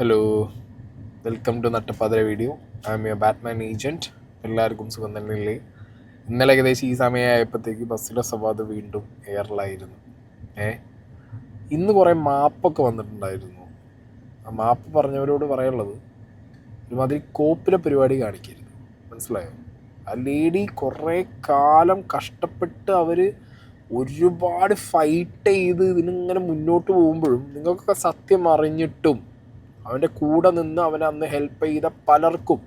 Hello welcome to Nattappathira video I'm your Batman agent എല്ലാവർക്കും സുഖം തന്നെയല്ലേ? ഇന്നലെ ഏകദേശം ഈ സമയമായപ്പോഴത്തേക്ക് ബസ്സിലെ സവാദ് വീണ്ടും എയറിലായിരുന്നു ഏ? ഇന്ന് കുറേ മാപ്പൊക്കെ വന്നിട്ടുണ്ടായിരുന്നു. ആ മാപ്പ് പറഞ്ഞവരോട് പറയാനുള്ളത് ഒരുമാതിരി കോപ്പിലെ പരിപാടി കാണിക്കരുത്. മനസ്സിലായോ? ആ ലേഡി കുറേ കാലം കഷ്ടപ്പെട്ട് അവർ ഒരുപാട് ഫൈറ്റ് ചെയ്ത് ഇതിനിങ്ങനെ മുന്നോട്ട് പോകുമ്പോഴും നിങ്ങൾക്കൊക്കെ സത്യം അറിഞ്ഞിട്ടും അവന്റെ കൂടെ നിന്ന് അവനെ അന്ന് ഹെൽപ്പ് ചെയ്ത പലർക്കും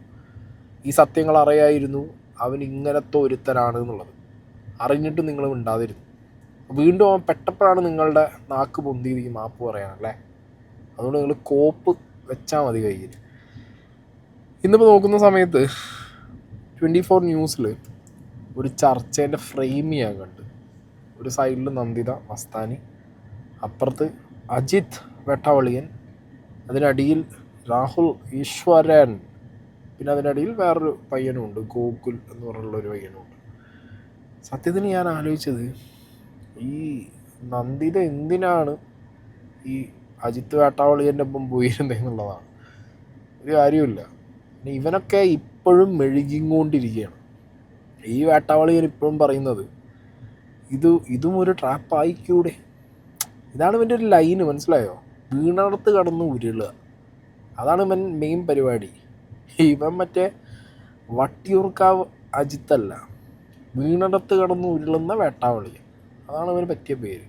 ഈ സത്യങ്ങൾ അറിയായിരുന്നു. അവൻ ഇങ്ങനത്തെ ഒരുത്തനാണ് എന്നുള്ളത്. അറിഞ്ഞിട്ടും നിങ്ങൾ ഉണ്ടാതിരുന്നു വീണ്ടും അവൻ പെട്ടപ്പോഴാണ് നിങ്ങളുടെ നാക്ക് പൊന്തിയത് ഈ മാപ്പ് പറയാനല്ലേ അതുകൊണ്ട് നിങ്ങൾ കോപ്പ് വെച്ചാൽ മതി കയ്യിൽ. ഇന്നിപ്പോൾ നോക്കുന്ന സമയത്ത് ട്വന്റി ഫോർ ന്യൂസിൽ ഒരു ചർച്ചേന്റെ ഫ്രെയിം ചെയ്യാൻ കണ്ട്. ഒരു സൈഡിൽ നന്ദിത മസ്താനി അപ്പുറത്ത് അജിത് വെട്ടവളിയൻ അതിനടിയിൽ രാഹുൽ ഈശ്വരൻ. പിന്നെ അതിനടിയിൽ വേറൊരു പയ്യനുമുണ്ട് ഗോകുൽ എന്ന് പറഞ്ഞുള്ള ഒരു പയ്യനുണ്ട് സത്യത്തിന് ഞാൻ ആലോചിച്ചത് ഈ നന്ദിത എന്തിനാണ് ഈ അജിത്ത് വേട്ടാവളിയന്റെ ഒപ്പം പോയിരുന്നത് എന്നുള്ളതാണ്. ഒരു കാര്യമില്ല പിന്നെ ഇവനൊക്കെ ഇപ്പോഴും മെഴുകിക്കൊണ്ടിരിക്കുകയാണ്. ഈ വേട്ടാവളിയൻ ഇപ്പോഴും പറയുന്നത് ഇത് ഇതും ഒരു ട്രാപ്പായിക്കൂടെ ഇതാണ് ഇവന്റെ ഒരു ലൈന് മനസ്സിലായോ? വീണടത്ത് കടന്ന് ഉരുളുക. അതാണ് ഇവൻ മെയിൻ പരിപാടി. ഇവൻ മറ്റേ വട്ടിയൂർക്കാവ് അജിത്തല്ല. വീണടത്ത് കടന്ന് ഉരുളുന്ന വേട്ടാവളി. അതാണ് ഇവന് പറ്റിയ പേര്.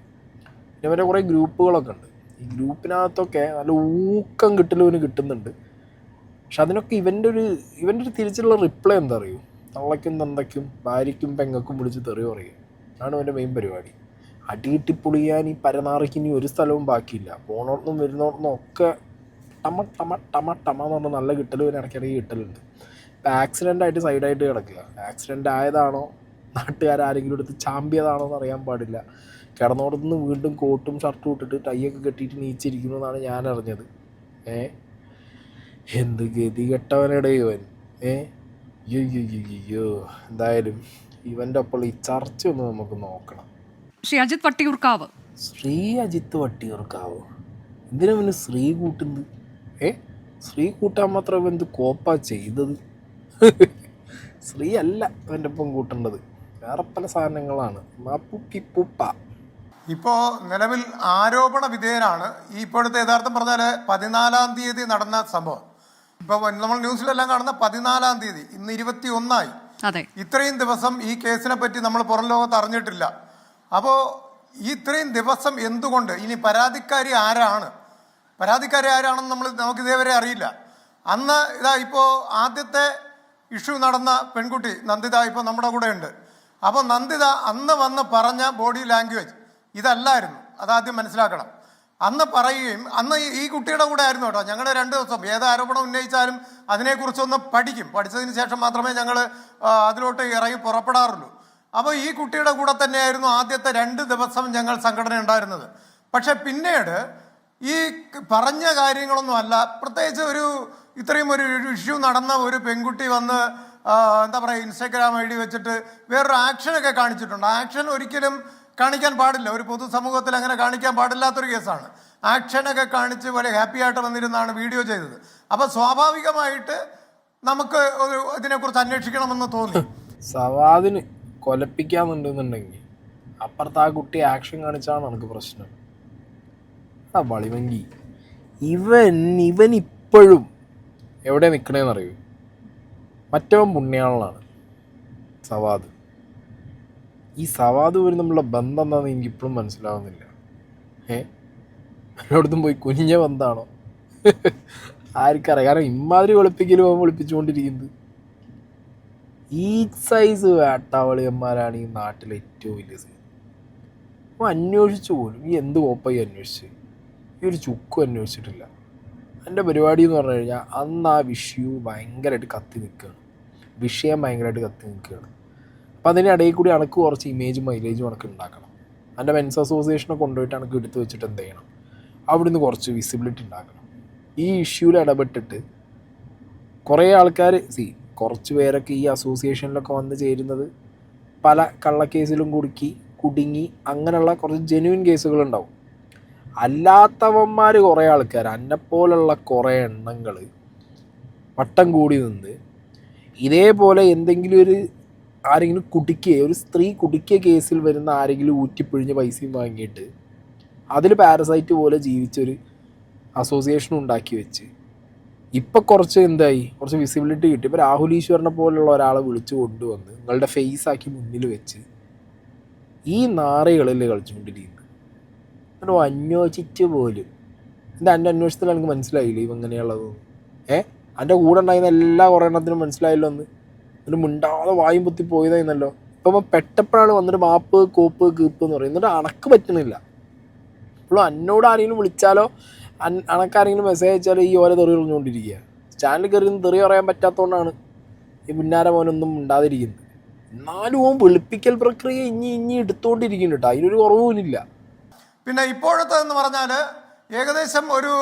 പിന്നെ ഇവന്റെ കുറേ ഗ്രൂപ്പുകളൊക്കെ ഉണ്ട്. ഈ ഗ്രൂപ്പിനകത്തൊക്കെ നല്ല ഊക്കം കിട്ടലും ഇവന് കിട്ടുന്നുണ്ട്. പക്ഷെ അതിനൊക്കെ ഇവന്റെ ഒരു ഇവന്റെ ഒരു തിരിച്ചുള്ള റിപ്ലൈ എന്താ അറിയൂ? തള്ളയ്ക്കും തന്തയ്ക്കും ഭാര്യയ്ക്കും പെങ്ങൾക്കും വിളിച്ച് തെറി പറയും. അതാണ് ഇവന്റെ മെയിൻ പരിപാടി. അടിയിട്ടി പൊളിയാൻ ഈ പരനാറിക്ക് ഇനി ഒരു സ്ഥലവും ബാക്കിയില്ല. പോണോടത്തും വരുന്നോടത്തും ഒക്കെ ടമ ടമ ടമ ടമ എന്ന് പറഞ്ഞാൽ നല്ല കിട്ടലും വരെ ഇടയ്ക്കിടയ്ക്ക് കിട്ടലുണ്ട്. ഇപ്പം ആക്സിഡന്റ് ആയിട്ട് സൈഡായിട്ട് കിടക്കുക. ആക്സിഡന്റ് ആയതാണോ? നാട്ടുകാരെങ്കിലും എടുത്ത് ചാമ്പിയതാണോ എന്ന് അറിയാൻ പാടില്ല. കിടന്നോടത്തുനിന്ന് വീണ്ടും കോട്ടും ഷർട്ടും ഇട്ടിട്ട് ടൈയൊക്കെ കെട്ടിയിട്ട് നീച്ചിരിക്കുന്നു എന്നാണ് ഞാൻ അറിഞ്ഞത്. ഏ? എന്ത് ഗതി കെട്ടവനടെ ഇവൻ. ഏ? അയ്യോ യു എന്തായാലും ഇവന്റെ ഒപ്പം ഈ ചർച്ച ഒന്ന് നമുക്ക് നോക്കണം. ശ്രീ അജിത് വട്ടിയൂർക്കാവ്. ശ്രീ അജിത്ത് വട്ടിയൂർക്കാവ്. എന്തിനാ പിന്നെ ശ്രീ കൂട്ടുന്നത്? ഏ? ശ്രീ കൂട്ടാൻ മാത്രം എന്ത് കോപ്പാ ചെയ്തത്? ശ്രീ അല്ല അവന്റെ ഒപ്പം കൂട്ടേണ്ടത്. വേറെ പല സാധനങ്ങളാണ്. മാപ്പുപ്പിപ്പുപ്പ ഇപ്പോൾ നിലവിൽ ആരോപണ വിധേയനാണ് ഈ ഇപ്പോഴത്തെ യഥാർത്ഥം പറഞ്ഞാൽ പതിനാലാം തീയതി നടന്ന സംഭവം. ഇപ്പോൾ നമ്മൾ ന്യൂസിലെല്ലാം കാണുന്ന പതിനാലാം തീയതി ഇന്ന് ഇരുപത്തി ഒന്നായി അതെ. ഇത്രയും ദിവസം ഈ കേസിനെ പറ്റി നമ്മൾ പുറം ലോകത്ത് അറിഞ്ഞിട്ടില്ല. അപ്പോൾ ഈ ഇത്രയും ദിവസം എന്തുകൊണ്ട്? ഇനി പരാതിക്കാരി ആരാണ്? പരാതിക്കാരി ആരാണെന്ന് നമ്മൾ നമുക്ക് ഇതേവരെ അറിയില്ല. അന്ന് ഇതാ ഇപ്പോൾ ആദ്യത്തെ ഇഷ്യൂ നടന്ന പെൺകുട്ടി നന്ദിത ഇപ്പോൾ നമ്മുടെ കൂടെ ഉണ്ട് അപ്പോൾ നന്ദിത അന്ന് വന്ന് പറഞ്ഞ ബോഡി ലാംഗ്വേജ് ഇതല്ലായിരുന്നു. അതാദ്യം മനസ്സിലാക്കണം. അന്ന് പറയുകയും അന്ന് ഈ- കുട്ടിയുടെ കൂടെ ആയിരുന്നു കേട്ടോ. ഞങ്ങൾ രണ്ട് ദിവസം ഏത് ആരോപണം ഉന്നയിച്ചാലും അതിനെക്കുറിച്ചൊന്ന് പഠിക്കും. പഠിച്ചതിന് ശേഷം മാത്രമേ ഞങ്ങൾ അതിലോട്ട് ഇറങ്ങി പുറപ്പെടാറുള്ളൂ. അപ്പോൾ ഈ കുട്ടിയുടെ കൂടെ തന്നെയായിരുന്നു ആദ്യത്തെ രണ്ട് ദിവസം ഞങ്ങൾ സംഘടന ഉണ്ടായിരുന്നത്. പക്ഷെ പിന്നീട് ഈ പറഞ്ഞ കാര്യങ്ങളൊന്നും അല്ല. പ്രത്യേകിച്ച് ഒരു ഇത്രയും ഒരു ഇഷ്യൂ നടന്ന ഒരു പെൺകുട്ടി വന്ന് എന്താ പറയുക ഇൻസ്റ്റാഗ്രാം ഐ ഡി വെച്ചിട്ട് വേറൊരു ആക്ഷനൊക്കെ കാണിച്ചിട്ടുണ്ട്. ആക്ഷൻ ഒരിക്കലും കാണിക്കാൻ പാടില്ല. ഒരു പൊതുസമൂഹത്തിൽ അങ്ങനെ കാണിക്കാൻ പാടില്ലാത്തൊരു കേസാണ്. ആക്ഷനൊക്കെ കാണിച്ച് വളരെ ഹാപ്പി ആയിട്ട് വന്നിരുന്നാണ് വീഡിയോ ചെയ്തത്. അപ്പോൾ സ്വാഭാവികമായിട്ട് നമുക്ക് ഒരു ഇതിനെക്കുറിച്ച് അന്വേഷിക്കണമെന്ന് തോന്നി. സവാദിന് കൊലപ്പിക്കാന്നുണ്ടെന്നുണ്ടെങ്കിൽ അപ്പുറത്ത് ആ കുട്ടി ആക്ഷൻ കാണിച്ചാണ് എനിക്ക് പ്രശ്നം. ആ വളിവങ്കി. ഇവൻ ഇവൻ ഇപ്പോഴും എവിടെ നിൽക്കണേന്ന് അറിയൂ മറ്റവൻ പുണ്യാളനാണ്. സവാദ്. ഈ സവാദ് വരും നമ്മളുടെ ബന്ധം എന്താണെന്ന് എനിക്ക് ഇപ്പോഴും മനസ്സിലാവുന്നില്ല. ഏ എല്ലായിടത്തും പോയി കുഞ്ഞ ബന്ധാണോ? ആർക്കറിയാം. കാരണം ഇമാതിരി വെളുപ്പിക്കലും അവൻ വെളുപ്പിച്ചുകൊണ്ടിരിക്കുന്നത്. ഈ സൈസ് വേട്ടാവളിയന്മാരാണ് ഈ നാട്ടിലെ ഏറ്റവും വലിയ സൈസ് അപ്പം അന്വേഷിച്ചു പോലും ഈ എന്ത് കോപ്പായി അന്വേഷിച്ച്? ഈ ഒരു ചുക്കും അന്വേഷിച്ചിട്ടില്ല. എന്റെ പരിപാടി എന്ന് പറഞ്ഞു കഴിഞ്ഞാൽ അന്ന് ആ വിഷയു ഭയങ്കരമായിട്ട് കത്തി നിൽക്കുകയാണ് വിഷയം ഭയങ്കരമായിട്ട് കത്തി നിൽക്കുകയാണ് അപ്പം അതിനിടയിൽ കൂടി അണക്ക് കുറച്ച് ഇമേജും മൈലേജും അണക്ക് ഉണ്ടാക്കണം എന്റെ മെൻസ് അസോസിയേഷനെ കൊണ്ടുപോയിട്ട് അണക്ക് എടുത്തു വെച്ചിട്ട് എന്ത് ചെയ്യണം? അവിടുന്ന് കുറച്ച് വിസിബിലിറ്റി ഉണ്ടാക്കണം ഈ ഇഷ്യൂവിൽ ഇടപെട്ടിട്ട് കുറേ ആൾക്കാർ സി കുറച്ച് പേരൊക്കെ ഈ അസോസിയേഷനിലൊക്കെ വന്ന് ചേരുന്നത്. പല കള്ളക്കേസിലും കുടുക്കി കുടുങ്ങി അങ്ങനെയുള്ള കുറച്ച് ജെന്യൂൻ കേസുകളുണ്ടാവും. അല്ലാത്തവന്മാർ കുറേ ആൾക്കാർ അന്നെപ്പോലുള്ള കുറേ എണ്ണങ്ങൾ വട്ടം കൂടി നിന്ന് ഇതേപോലെ എന്തെങ്കിലും ഒരു ആരെങ്കിലും കുടിക്കുക ഒരു സ്ത്രീ കുടിക്കുക കേസിൽ വരുന്ന ആരെങ്കിലും ഊറ്റിപ്പിഴിഞ്ഞ് പൈസയും വാങ്ങിയിട്ട് അതിൽ പാരസൈറ്റ് പോലെ ജീവിച്ചൊരു അസോസിയേഷൻ ഉണ്ടാക്കി വെച്ച് ഇപ്പം കുറച്ച് എന്തായി? കുറച്ച് വിസിബിലിറ്റി കിട്ടി. ഇപ്പോൾ രാഹുൽ ഈശ്വറിനെ പോലുള്ള ഒരാളെ വിളിച്ചു കൊണ്ടുവന്ന് നിങ്ങളുടെ ഫേസ് ആക്കി മുന്നിൽ വെച്ച് ഈ നാറികളിൽ കളിച്ചുകൊണ്ടിരിക്കുന്നത് എന്നിട്ട് അന്വേഷിച്ച് പോലും. എന്റെ എന്റെ അന്വേഷണത്തിൽ എനിക്ക് മനസ്സിലായില്ല ഇവ എങ്ങനെയുള്ളത്? ഏ? എന്റെ കൂടെ ഉണ്ടായിരുന്ന എല്ലാ കുറേ എണ്ണത്തിനും മനസ്സിലായല്ലോ ഒന്ന് എന്നിട്ട് മിണ്ടാതെ വായും പൊത്തി പോയതായിരുന്നല്ലോ. ഇപ്പം പെട്ടപ്പോഴാണ് വന്നിട്ട് മാപ്പ് കോപ്പ് കീപ്പ് എന്ന് പറയുന്നത്. എന്നിട്ട് അണക്ക് പറ്റുന്നില്ല ഇപ്പോഴും എന്നോട് ആരെങ്കിലും വിളിച്ചാലോ? അണക്കാരെങ്കിലും മെസ്സേജ് അയച്ചാൽ ഈ ഓരോ തെറി പറഞ്ഞുകൊണ്ടിരിക്കുക. ചാനൽ കയറി തെറി പറയാൻ പറ്റാത്തതുകൊണ്ടാണ് ഈ മുന്നാര മോനൊന്നും ഉണ്ടാതിരിക്കുന്നത് എന്നാലും ഓൻ വെളുപ്പിക്കൽ പ്രക്രിയ ഇനി ഇനി എടുത്തുകൊണ്ടിരിക്കുന്നു കേട്ടോ അതിനൊരു കുറവുമില്ല പിന്നെ ഇപ്പോഴത്തെ എന്ന് പറഞ്ഞാൽ ഏകദേശം ഒരു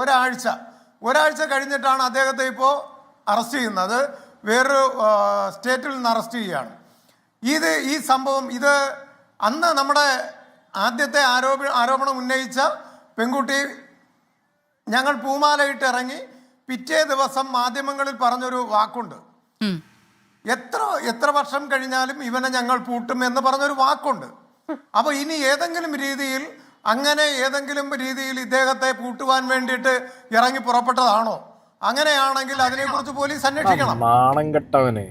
ഒരാഴ്ച. ഒരാഴ്ച കഴിഞ്ഞിട്ടാണ് അദ്ദേഹത്തെ ഇപ്പോൾ അറസ്റ്റ് ചെയ്യുന്നത്. വേറൊരു സ്റ്റേറ്റിൽ നിന്ന് അറസ്റ്റ് ചെയ്യുകയാണ്. ഇത് ഈ സംഭവം ഇത് അന്ന് നമ്മുടെ ആദ്യത്തെ ആരോപ ആരോപണം ഉന്നയിച്ച പെൺകുട്ടി ഞങ്ങൾ പൂമാലയിട്ട് ഇറങ്ങി പിറ്റേ ദിവസം മാധ്യമങ്ങളിൽ പറഞ്ഞൊരു വാക്കുണ്ട്. എത്ര എത്ര വർഷം കഴിഞ്ഞാലും ഇവനെ ഞങ്ങൾ പൂട്ടും എന്ന് പറഞ്ഞൊരു വാക്കുണ്ട്. അപ്പൊ ഇനി ഏതെങ്കിലും രീതിയിൽ അങ്ങനെ ഏതെങ്കിലും രീതിയിൽ ഇദ്ദേഹത്തെ പൂട്ടുവാൻ വേണ്ടിയിട്ട് ഇറങ്ങി പുറപ്പെട്ടതാണോ? അങ്ങനെയാണെങ്കിൽ അതിനെക്കുറിച്ച് പോലീസ് അന്വേഷിക്കണം. നാണം കെട്ടവനെ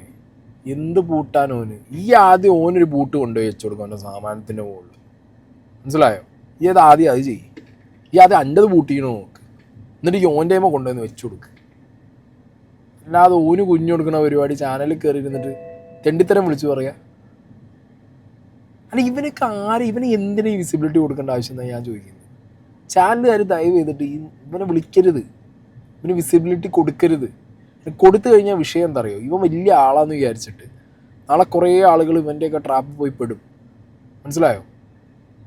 എന്ത് പൂട്ടാനോന് ഈ ആദ്യം ഓനൊരു ബൂട്ട് കൊണ്ടുപോയി വെച്ചു കൊടുക്കും അവന്റെ സാമാനത്തിന്റെ മുകളിൽ. മനസ്സിലായോ? ഈ അത് ആദ്യം അത് ചെയ്യും. ഈ ആദ്യം അന്റെത് പൂട്ടിക്കണോ? നോക്ക് എന്നിട്ട് കയ്യുമ്മ കൊണ്ടുവന്ന് വെച്ചു കൊടുക്കുക അല്ലാതെ ഓന് കുഞ്ഞു കൊടുക്കുന്ന പരിപാടി ചാനലിൽ കയറി ഇരുന്നിട്ട് തെണ്ടിത്തരം വിളിച്ചു പറയാ. അല്ല ഇവനൊക്കെ ആര് ഇവന് എന്തിനാ വിസിബിലിറ്റി കൊടുക്കേണ്ട ആവശ്യം എന്നാണ് ഞാൻ ചോദിക്കുന്നത്? ചാനലുകാർ ദയവ് ചെയ്തിട്ട് ഇവനെ വിളിക്കരുത്. ഇവന് വിസിബിലിറ്റി കൊടുക്കരുത്. കൊടുത്തു കഴിഞ്ഞാൽ വിഷയം എന്താ അറിയോ ഇവൻ വലിയ ആളാന്ന് വിചാരിച്ചിട്ട് നാളെ കുറേ ആളുകൾ ഇവന്റെയൊക്കെ ട്രാപ്പ് പോയി പെടും. മനസ്സിലായോ?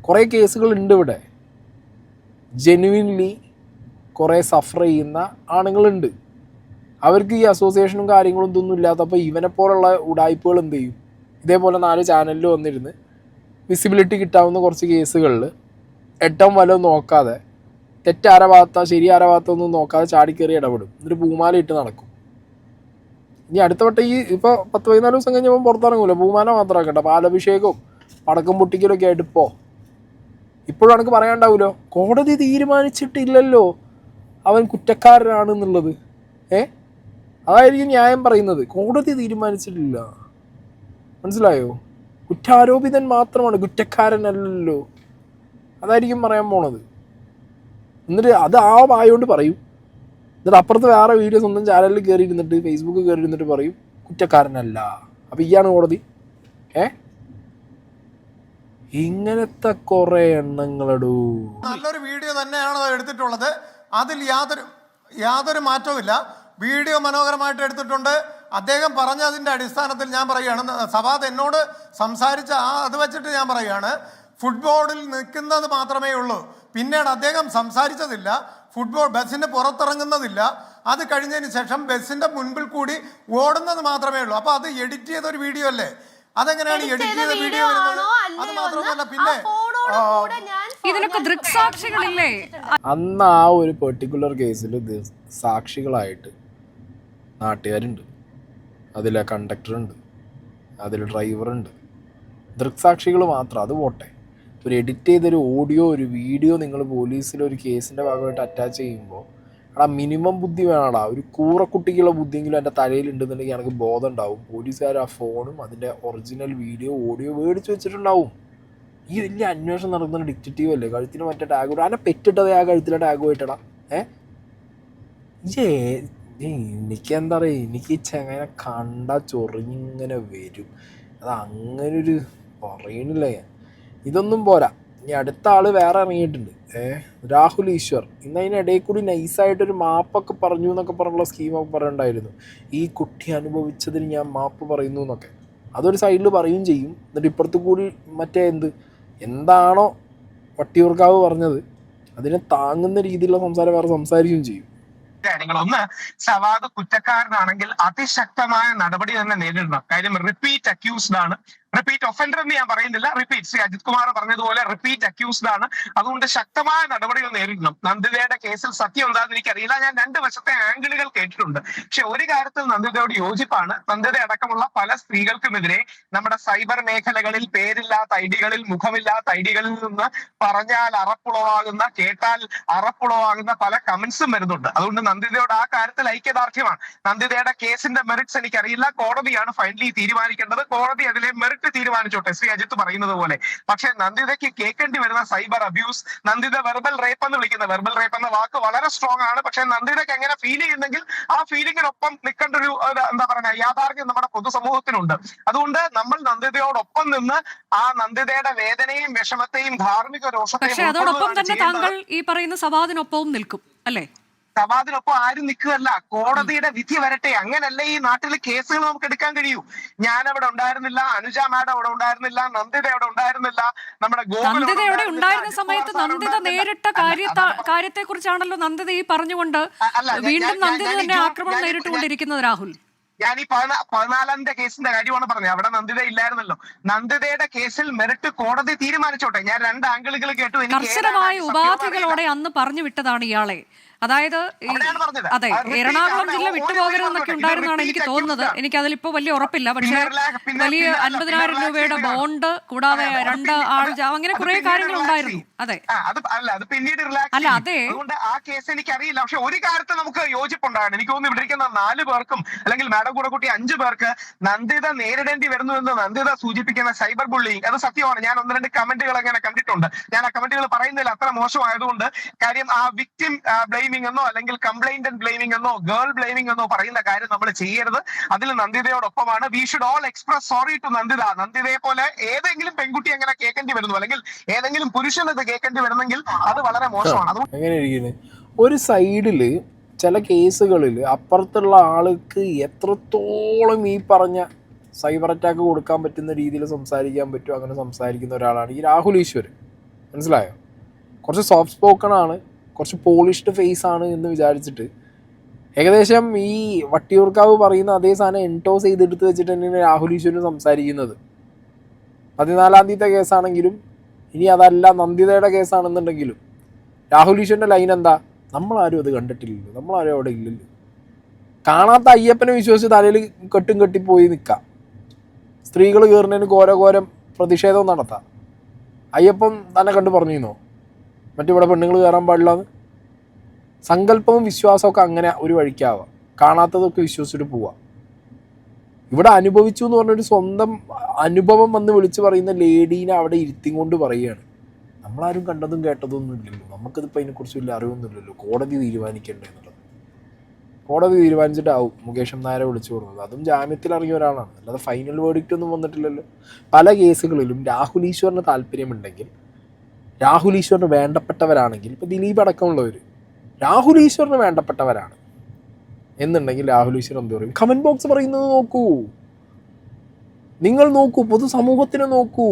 കുറേ കേസുകൾ ഉണ്ട് ഇവിടെ. ജെനുവിൻലി കുറേ സഫർ ചെയ്യുന്ന ആണുങ്ങളുണ്ട്. അവർക്ക് ഈ അസോസിയേഷനും കാര്യങ്ങളും ഇതൊന്നും ഇല്ലാത്തപ്പോൾ ഇവനെ പോലുള്ള ഉടായ്പകൾ എന്ത് ചെയ്യും? ഇതേപോലെ നാല് ചാനലിൽ വന്നിരുന്ന് വിസിബിലിറ്റി കിട്ടാവുന്ന കുറച്ച് കേസുകളിൽ എട്ടം വല്ലതും നോക്കാതെ തെറ്റാര ഭാഗത്ത ശരി ആര ഭാഗത്തൊന്നും നോക്കാതെ ചാടിക്കേറി ഇടപെടും. എന്നിട്ട് പൂമാല ഇട്ട് നടക്കും. ഇനി അടുത്ത വട്ടം ഈ ഇപ്പോൾ പത്ത് പതിനാല് ദിവസം കഴിഞ്ഞപ്പോൾ പുറത്തിറങ്ങൂല. പൂമാല മാത്രമാക്കട്ടെ പാലഭിഷേകവും പടക്കം പൊട്ടിക്കലൊക്കെ ആയിട്ട് ഇപ്പോൾ ഇപ്പോഴും എനിക്ക് പറയാണ്ടാവൂലോ കോടതി തീരുമാനിച്ചിട്ടില്ലല്ലോ. അവൻ കുറ്റക്കാരനാണെന്നുള്ളത് ഏ? അതായിരിക്കും ന്യായം പറയുന്നത്. കോടതി തീരുമാനിച്ചിട്ടില്ല. മനസ്സിലായോ? കുറ്റാരോപിതൻ മാത്രമാണ് കുറ്റക്കാരനല്ലല്ലോ. അതായിരിക്കും പറയാൻ പോണത്. എന്നിട്ട് അത് ആ വായോണ്ട് പറയും. എന്നിട്ട് അപ്പുറത്ത് വേറെ വീഡിയോ സ്വന്തം ചാനലിൽ കയറി ഇരുന്നിട്ട് ഫേസ്ബുക്കിൽ കയറി ഇരുന്നിട്ട് പറയും കുറ്റക്കാരനല്ല. അപ്പം ഇയാണ് കോടതി. ഏ? ഇങ്ങനത്തെ കുറേ എണ്ണങ്ങളടൂ. നല്ലൊരു വീഡിയോ തന്നെയാണ് എടുത്തിട്ടുള്ളത്. അതിൽ യാതൊരു യാതൊരു മാറ്റവുമില്ല. വീഡിയോ മനോഹരമായിട്ട് എടുത്തിട്ടുണ്ട്. അദ്ദേഹം പറഞ്ഞതിന്റെ അടിസ്ഥാനത്തിൽ ഞാൻ പറയുകയാണ്. സവാദ് എന്നോട് സംസാരിച്ച ആ അത് വെച്ചിട്ട് ഞാൻ പറയുകയാണ്. ഫുട്ബോളിൽ നിൽക്കുന്നത് മാത്രമേ ഉള്ളൂ. പിന്നീട് അദ്ദേഹം സംസാരിച്ചതില്ല. ഫുട്ബോൾ ബസ്സിന് പുറത്തിറങ്ങുന്നതില്ല. അത് കഴിഞ്ഞതിന് ശേഷം ബസ്സിന്റെ മുൻപിൽ കൂടി ഓടുന്നത് മാത്രമേ ഉള്ളൂ. അപ്പോൾ അത് എഡിറ്റ് ചെയ്ത ഒരു വീഡിയോ അല്ലേ? അതെങ്ങനെയാണ് എഡിറ്റ് ചെയ്ത വീഡിയോ വരുന്നത്? അത് മാത്രമല്ല പിന്നെ ഇതിനൊക്കെ ദൃക്സാക്ഷികളില്ലേ? അന്ന് ആ ഒരു പെർട്ടിക്കുലർ കേസിൽ സാക്ഷികളായിട്ട് നാട്ടുകാരുണ്ട്. അതിൽ കണ്ടക്ടറുണ്ട് അതിൽ ഡ്രൈവറുണ്ട് ദൃക്സാക്ഷികൾ മാത്രം. അത് പോട്ടെ. ഒരു എഡിറ്റ് ചെയ്തൊരു ഓഡിയോ ഒരു വീഡിയോ നിങ്ങൾ പോലീസിൽ ഒരു കേസിന്റെ ഭാഗമായിട്ട് അറ്റാച്ച് ചെയ്യുമ്പോൾ എടാ മിനിമം ബുദ്ധി വേണടാ. ഒരു കൂറക്കുട്ടിക്കുള്ള ബുദ്ധിയെങ്കിലും എന്റെ തലയിലുണ്ടെന്നുണ്ടെങ്കിൽ എനിക്ക് ബോധം ഉണ്ടാവും. പോലീസുകാർ ആ ഫോണും അതിന്റെ ഒറിജിനൽ വീഡിയോ ഓഡിയോ മേടിച്ച് വെച്ചിട്ടുണ്ടാവും. ഈ വലിയ അന്വേഷണം നടക്കുന്ന ഡിറ്റക്റ്റീവ് അല്ലേ? കഴുത്തിന് മറ്റേ ടാഗ് ആന പെറ്റിട്ടത് ആ കഴുത്തിലെ ടാഗ് പോയിട്ടടാ. ഏ? എനിക്ക് എന്താ പറയുക എനിക്ക് ഈ ചെങ്ങനെ കണ്ട ചൊറിഞ്ഞിങ്ങനെ വരും. അത് അങ്ങനെ ഒരു പറയണില്ല? ഞാൻ ഇതൊന്നും പോരാ. ഇനി അടുത്ത ആൾ വേറെ ഇറങ്ങിയിട്ടുണ്ട്. ഏ? രാഹുൽ ഈശ്വർ. ഇന്ന് അതിനിടയിൽ കൂടി നൈസായിട്ടൊരു മാപ്പൊക്കെ പറഞ്ഞു എന്നൊക്കെ പറഞ്ഞുള്ള സ്കീമൊക്കെ പറയണ്ടായിരുന്നു. ഈ കുട്ടി അനുഭവിച്ചതിന് ഞാൻ മാപ്പ് പറയുന്നു എന്നൊക്കെ. അതൊരു സൈഡിൽ പറയും ചെയ്യും. എന്നിട്ട് ഇപ്പുറത്ത് കൂടി മറ്റേ എന്ത്? എന്താണോ വട്ടിയൂർക്കാവ് പറഞ്ഞത് അതിനെ താങ്ങുന്ന രീതിയിലുള്ള സംസാരം വേറെ സംസാരിക്കുകയും ചെയ്യും. ഒന്ന് സവാദ് കുറ്റക്കാരനാണെങ്കിൽ അതിശക്തമായ നടപടി തന്നെ നേരിടണം. കാര്യം റിപ്പീറ്റ് അക്യൂസ്ഡ് ആണ്. റിപ്പീറ്റ് ഒഫൻഡർ എന്ന് ഞാൻ പറയുന്നില്ല. റിപ്പീറ്റ് ശ്രീ അജിത് കുമാർ പറഞ്ഞതുപോലെ റിപ്പീറ്റ് അക്യൂസ്ഡ് ആണ്. അതുകൊണ്ട് ശക്തമായ നടപടികൾ നേരിടണം. നന്ദിതയുടെ കേസിൽ സത്യം എന്താണെന്ന് എനിക്കറിയില്ല. ഞാൻ രണ്ട് വശത്തെ ആംഗിളുകൾ കേട്ടിട്ടുണ്ട്. പക്ഷെ ഒരു കാര്യത്തിൽ നന്ദിതയോട് യോജിപ്പാണ്. നന്ദിത അടക്കമുള്ള പല സ്ത്രീകൾക്കുമെതിരെ നമ്മുടെ സൈബർ മേഖലകളിൽ പേരില്ലാത്ത ഐഡികളിൽ മുഖമില്ലാത്ത ഐഡികളിൽ നിന്ന് പറഞ്ഞാൽ അറപ്പുളവാകുന്ന കേട്ടാൽ അറപ്പുളവാകുന്ന പല കമന്റ്സും വരുന്നുണ്ട്. അതുകൊണ്ട് നന്ദിതയോട് ആ കാര്യത്തിൽ ഐക്യദാർഢ്യമാണ്. നന്ദിതയുടെ കേസിന്റെ മെറിറ്റ്സ് എനിക്കറിയില്ല. കോടതിയാണ് ഫൈനലി തീരുമാനിക്കേണ്ടത്. കോടതി അതിലെ മെറിറ്റ് തീരുമാനിച്ചോട്ടെ. ശ്രീ അജിത്ത് പറയുന്നത് പോലെ. പക്ഷെ നന്ദിതയ്ക്ക് കേൾക്കേണ്ടി വരുന്ന cyber abuse Nandita verbal rape എന്ന് വിളിക്കുന്ന വെർബൽ റേപ്പ് എന്ന വാക്ക് വളരെ സ്ട്രോങ് ആണ്. പക്ഷെ നന്ദിതയ്ക്ക് എങ്ങനെ ഫീൽ ചെയ്യുന്നെങ്കിൽ ആ ഫീലിങ്ങിനൊപ്പം നിൽക്കേണ്ട ഒരു ഒരു എന്താ പറയുക യാഥാർത്ഥ്യം നമ്മുടെ പൊതുസമൂഹത്തിനുണ്ട്. അതുകൊണ്ട് നമ്മൾ നന്ദിതയോടൊപ്പം നിന്ന് ആ നന്ദിതയുടെ വേദനയും വിഷമത്തെയും ധാർമ്മിക രോഷത്തെയും പക്ഷേ അതോടൊപ്പം തന്നെ താങ്കൾ ഈ പറയുന്ന സവാദിനൊപ്പവും നിൽക്കും അല്ലേ? സവാദിനൊപ്പം ആരും നിൽക്കുകയല്ല. കോടതിയുടെ വിധി വരട്ടെ. അങ്ങനല്ലേ ഈ നാട്ടിൽ കേസുകൾ നമുക്ക് എടുക്കാൻ കഴിയൂ. ഞാൻ അവിടെ ഉണ്ടായിരുന്നില്ല അനുജ മാഡം അവിടെ ഉണ്ടായിരുന്നില്ല നന്ദിത അവിടെ ഉണ്ടായിരുന്നില്ല നമ്മുടെ നന്ദിത എവിടെ ഉണ്ടായിരുന്ന സമയത്ത് നന്ദിത നേരിട്ട കാര്യത്തെ കുറിച്ചാണല്ലോ നന്ദിത ഈ പറഞ്ഞുകൊണ്ട് വീണ്ടും ഞാൻ- നന്ദിത ഞാൻ- തന്നെ ആക്രമണം നേരിട്ടുകൊണ്ടിരിക്കുന്നത് രാഹുൽ. ഞാൻ ഈ പതിനാ- പതിനാലാമത്തെ കേസിന്റെ കാര്യമാണ് പറഞ്ഞത്. അവിടെ നന്ദിത ഇല്ലായിരുന്നല്ലോ. നന്ദിതയുടെ കേസിൽ മെറിറ്റ് കോടതി തീരുമാനിച്ചോട്ടെ. ഞാൻ രണ്ട് ആംഗിളുകൾ കേട്ടു. കർശനമായ ഉപാധികളോടെ അന്ന് പറഞ്ഞു വിട്ടതാണ് ഇയാളെ. അതായത് അതെ എറണാകുളം ജില്ല വിട്ടുപോകരുതെന്നൊക്കെ ഉണ്ടായിരുന്നാണ് എനിക്ക് തോന്നുന്നത്. എനിക്ക് അതിലിപ്പോ വലിയ ഉറപ്പില്ല. പക്ഷേ വലിയ അൻപതിനായിരം രൂപയുടെ ബോണ്ട് കൂടാതെ രണ്ട് ആൾ അങ്ങനെ കുറെ കാര്യങ്ങൾ ഉണ്ടായിരുന്നു. അതെ. അല്ല അത് പിന്നീട് റിലാക്സ് അല്ല, അതെ. അതുകൊണ്ട് ആ കേസ് എനിക്ക് അറിയില്ല പക്ഷെ ഒരു കാര്യത്തിൽ നമുക്ക് യോജിപ്പുണ്ടാകണം. എനിക്ക് തോന്നുന്നു ഇവിടെ ഇരിക്കുന്ന നാല് പേർക്കും അല്ലെങ്കിൽ മാഡം കൂടെ കൂട്ടി അഞ്ചു പേർക്ക് നന്ദിത നേരിടേണ്ടി വരുന്നു എന്ന് നന്ദിത സൂചിപ്പിക്കുന്ന സൈബർ ബുള്ളിങ്. അത് സത്യമാണ്. ഞാൻ ഒന്ന് രണ്ട് കമന്റുകൾ അങ്ങനെ കണ്ടിട്ടുണ്ട്. ഞാൻ ആ കമന്റുകൾ പറയുന്നതിൽ അത്ര മോശമായതുകൊണ്ട് കാര്യം ആ വിക്ടിം ബ്ലെയിമിംഗ് എന്നോ അല്ലെങ്കിൽ കംപ്ലൈന്റ് ആൻഡ് ബ്ലെയിമിംഗ് എന്നോ ഗേൾ ബ്ലെയിമിംഗ് എന്നോ പറയുന്ന കാര്യം നമ്മൾ ചെയ്യരുത്. അതിൽ നന്ദിതയോടൊപ്പമാണ്. We should all express sorry to Nandita. നന്ദിതയെ പോലെ ഏതെങ്കിലും പെൺകുട്ടി അങ്ങനെ കേൾക്കേണ്ടി വരുന്നു. അല്ലെങ്കിൽ ഏതെങ്കിലും പുരുഷൻ ഇത് കേൾക്കേണ്ടി വരുന്നെങ്കിൽ അത് വളരെ മോശമാണ്. ഒരു സൈഡിൽ ചില കേസുകളിൽ അപ്പുറത്തുള്ള ആൾക്ക് എത്രത്തോളം ഈ പറഞ്ഞ സൈബർ അറ്റാക്ക് കൊടുക്കാൻ പറ്റുന്ന രീതിയിൽ സംസാരിക്കാൻ പറ്റും അങ്ങനെ സംസാരിക്കുന്ന ഒരാളാണ് ഈ രാഹുൽ ഈശ്വർ മനസ്സിലായോ? കുറച്ച് സോഫ്റ്റ് സ്പോക്കൺ ആണ്. കുറച്ച് പോളിഷ്ഡ് ഫേസ് ആണ് എന്ന് വിചാരിച്ചിട്ട്. ഏകദേശം ഈ വട്ടിയൂർക്കാവ് പറയുന്ന അതേ സാധനം എൻടോസ് ചെയ്തെടുത്ത് വെച്ചിട്ട് തന്നെയാണ് രാഹുൽ ഈശ്വരൻ സംസാരിക്കുന്നത്. പതിനാലാം തീയതി കേസാണെങ്കിലും ഇനി അതല്ല നന്ദിതയുടെ കേസാണെന്നുണ്ടെങ്കിലും രാഹുൽ ഈശ്വരന്റെ ലൈൻ എന്താ? നമ്മളാരും അത് കണ്ടിട്ടില്ലല്ലോ. നമ്മളാരും അവിടെ ഇല്ലല്ലോ. കാണാത്ത അയ്യപ്പനെ വിശ്വസിച്ച് തലയിൽ കെട്ടും കെട്ടിപ്പോയി നിൽക്കാം സ്ത്രീകൾ കയറുന്നതിന് ഘോരഘോരം പ്രതിഷേധവും നടത്താം. അയ്യപ്പൻ തന്നെ കണ്ട് പറഞ്ഞിരുന്നോ? മറ്റിവിടെ പെണ്ണുങ്ങൾ കയറാൻ പാടില്ലാന്ന്? സങ്കല്പവും വിശ്വാസമൊക്കെ അങ്ങനെ ഒരു വഴിക്കാവാം. കാണാത്തതൊക്കെ വിശ്വസിച്ചിട്ട് പോവാം. ഇവിടെ അനുഭവിച്ചു എന്ന് പറഞ്ഞൊരു സ്വന്തം അനുഭവം വന്ന് വിളിച്ച് പറയുന്ന ലേഡീനെ അവിടെ ഇരുത്തിയും കൊണ്ട് പറയുകയാണ്. നമ്മളാരും കണ്ടതും കേട്ടതും ഒന്നും ഇല്ലല്ലോ. നമുക്കിതിപ്പോൾ അതിനെക്കുറിച്ച് വലിയ അറിവൊന്നും ഇല്ലല്ലോ. കോടതി തീരുമാനിക്കണ്ടേ എന്നുള്ളത്. കോടതി തീരുമാനിച്ചിട്ടാവും മുകേഷ് നായരെ വിളിച്ചു കൊടുക്കുന്നത് അതും ജാമ്യത്തിൽ ഇറങ്ങിയ ഒരാളാണ്. അല്ലാതെ ഫൈനൽ വേർഡിക്റ്റ് ഒന്നും വന്നിട്ടില്ലല്ലോ. പല കേസുകളിലും രാഹുൽ ഈശ്വറിന് താല്പര്യമുണ്ടെങ്കിൽ രാഹുൽ ഈശ്വറിന് വേണ്ടപ്പെട്ടവരാണെങ്കിൽ ഇപ്പോൾ ദിലീപ് അടക്കമുള്ളവർ രാഹുൽ ഈശ്വറിന് വേണ്ടപ്പെട്ടവരാണ്. എന്നുണ്ടെങ്കിൽ രാഹുൽ ഈശ്വർ എന്ത് പറയും? കമന്റ് ബോക്സ് പറയുന്നത് നോക്കൂ. നിങ്ങൾ നോക്കൂ പൊതുസമൂഹത്തിന് നോക്കൂ.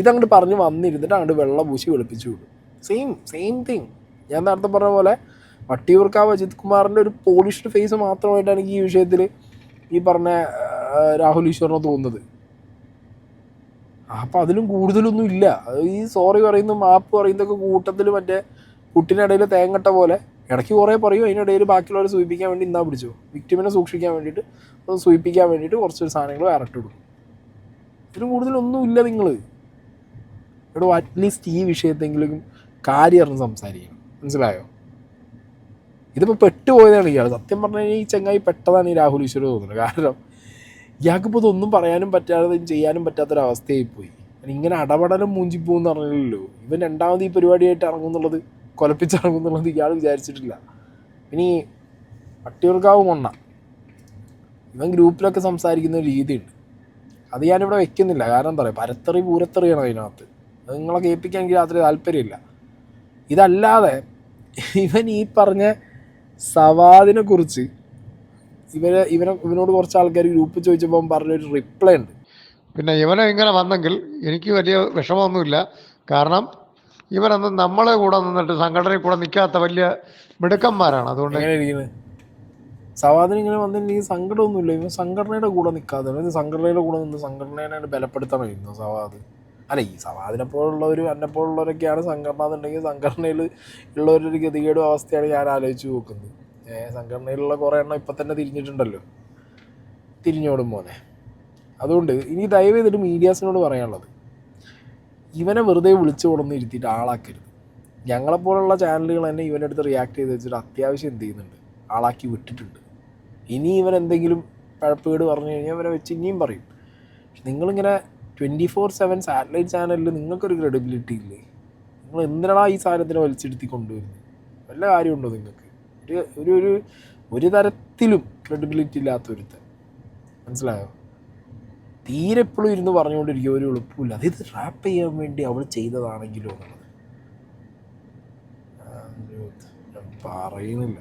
ഇതങ്ങോട്ട് പറഞ്ഞ് വന്നിരുന്നിട്ട് അങ്ങോട്ട് വെള്ളം പൂശി വെളുപ്പിച്ചു വിടും. സെയിം സെയിം തിങ് ഞാൻ നേരത്തെ പറഞ്ഞ പോലെ വട്ടിയൂർക്കാവ് അജിത് കുമാറിന്റെ ഒരു പോളിഷ്ഡ് ഫേസ് മാത്രമായിട്ടാണ് എനിക്ക് ഈ വിഷയത്തിൽ ഈ പറഞ്ഞ രാഹുൽ ഈശ്വറിനെ തോന്നുന്നത്. അപ്പം അതിലും കൂടുതലൊന്നും ഇല്ല. ഈ സോറി പറയുന്ന മാപ്പ് പറയുന്നതൊക്കെ കൂട്ടത്തിൽ മറ്റേ കുട്ടിനിടയിൽ തേങ്ങട്ട പോലെ ഇടയ്ക്ക് കുറേ പറയും അതിനിടയിൽ ബാക്കിയുള്ളവരെ സൂചിപ്പിക്കാൻ വേണ്ടി ഇന്നാ പിടിച്ചു. വിക്ടിമിനെ സൂക്ഷിക്കാൻ വേണ്ടിയിട്ട് സൂചിപ്പിക്കാൻ വേണ്ടിയിട്ട് കുറച്ചൊരു സാധനങ്ങൾ ഇട്ട് കൊടുക്കും. ഇതിലും കൂടുതലൊന്നും ഇല്ല നിങ്ങൾ ഇവിടെ അറ്റ്ലീസ്റ്റ് ഈ വിഷയത്തെങ്കിലും കാര്യം സംസാരിക്കണം. മനസ്സിലായോ? ഇതിപ്പോൾ പെട്ടുപോയതാണ് ഇയാൾ സത്യം പറഞ്ഞു കഴിഞ്ഞാൽ ഈ ചങ്ങായി പെട്ടതാണ് ഈ രാഹുൽ ഈശ്വര തോന്നുന്നത് കാരണം ഇയാൾക്കിപ്പോൾ ഇതൊന്നും പറയാനും പറ്റാതെ ചെയ്യാനും പറ്റാത്തൊരവസ്ഥയായി പോയി ഇങ്ങനെ അടപടലം മൂഞ്ചിപ്പോന്ന് പറഞ്ഞില്ലല്ലോ. ഇവൻ രണ്ടാമത് ഈ പരിപാടിയായിട്ട് ഇറങ്ങുന്നുള്ളത് കൊലപ്പിച്ചിറങ്ങുന്നുള്ളത് ഇയാൾ വിചാരിച്ചിട്ടില്ല. ഇനി പട്ടിയൂർക്കാവ് മണ്ണ. ഇവൻ ഗ്രൂപ്പിലൊക്കെ സംസാരിക്കുന്ന ഒരു രീതിയുണ്ട്. അത് ഞാനിവിടെ വെക്കുന്നില്ല. കാരണം എന്താ പറയുക പരത്തറി പൂരത്തറിയാണ് അതിനകത്ത്. അത് നിങ്ങളെ കേൾപ്പിക്കാൻ എനിക്ക് രാത്രി താല്പര്യമില്ല. ഇതല്ലാതെ ഇവൻ ഈ പറഞ്ഞ സവാദിനെ കുറിച്ച് ഇവരെ ഇവനെ ഇവനോട് കുറച്ച് ആൾക്കാർ ഗ്രൂപ്പ് ചോദിച്ചപ്പോൾ പറഞ്ഞൊരു റിപ്ലൈ ഉണ്ട്. പിന്നെ ഇവനെ ഇങ്ങനെ വന്നെങ്കിൽ എനിക്ക് വലിയ വിഷമമൊന്നുമില്ല. കാരണം ഇവനന്ന് നമ്മളെ കൂടെ നിന്നിട്ട് സംഘടനയിൽ കൂടെ നിൽക്കാത്ത വലിയ മിടുക്കന്മാരാണ്. അതുകൊണ്ട് സവാദിന് ഇങ്ങനെ വന്നിട്ടുണ്ടെങ്കിൽ സങ്കടമൊന്നുമില്ല. ഇവൻ സംഘടനയുടെ കൂടെ നിൽക്കാതെ സംഘടനയുടെ കൂടെ നിന്ന് സംഘടനയുടെ ബലപ്പെടുത്താൻ കഴിയുന്നു സവാദ്? അല്ല ഈ സവാദിനെ പോലുള്ളവരും എന്നെ പോലുള്ളവരൊക്കെയാണ് സംഘടന എന്നുണ്ടെങ്കിൽ സംഘടനയിൽ ഉള്ളവരൊരു ഗതികേടും അവസ്ഥയാണ് ഞാൻ ആലോചിച്ച് നോക്കുന്നത്. സംഘടനയിലുള്ള കുറേ എണ്ണം ഇപ്പം തന്നെ തിരിഞ്ഞിട്ടുണ്ടല്ലോ. തിരിഞ്ഞോടും മോനെ. അതുകൊണ്ട് ഇനി ദയവ് ചെയ്തിട്ട് മീഡിയാസിനോട് പറയാനുള്ളത്. ഇവനെ വെറുതെ വിളിച്ചു കൊണ്ടൊന്ന് ഇരുത്തിയിട്ട് ആളാക്കരുത്. ഞങ്ങളെപ്പോലുള്ള ചാനലുകൾ തന്നെ ഇവന്റെ അടുത്ത് റിയാക്ട് ചെയ്ത് വെച്ചിട്ട് അത്യാവശ്യം എന്ത് ചെയ്യുന്നുണ്ട്? ആളാക്കി വിട്ടിട്ടുണ്ട്. ഇനി ഇവൻ എന്തെങ്കിലും പഴപ്പേട് പറഞ്ഞു കഴിഞ്ഞാൽ ഇവനെ വെച്ച് ഇനിയും പറയും. പക്ഷെ നിങ്ങളിങ്ങനെ ട്വന്റി ഫോർ സെവൻ സാറ്റലൈറ്റ് ചാനലിൽ നിങ്ങൾക്കൊരു ക്രെഡിബിലിറ്റി ഇല്ലേ? നിങ്ങൾ എന്തിനാണ് ഈ സാധനത്തിനെ വലിച്ചെടുത്തി കൊണ്ടുവരുന്നത്? വല്ല കാര്യമുണ്ടോ നിങ്ങൾക്ക്? ഒരു ഒരു ഒരു ഒരു തരത്തിലും ക്രെഡിബിലിറ്റി ഇല്ലാത്ത ഒരുത്തൻ മനസ്സിലായോ? തീരെ എപ്പോഴും ഇരുന്ന് പറഞ്ഞുകൊണ്ടിരിക്കുക ഒരു എളുപ്പമില്ല അതായത് റാപ്പ് ചെയ്യാൻ വേണ്ടി അവൾ ചെയ്തതാണെങ്കിലോ എന്നുള്ളത്. പറയുന്നില്ല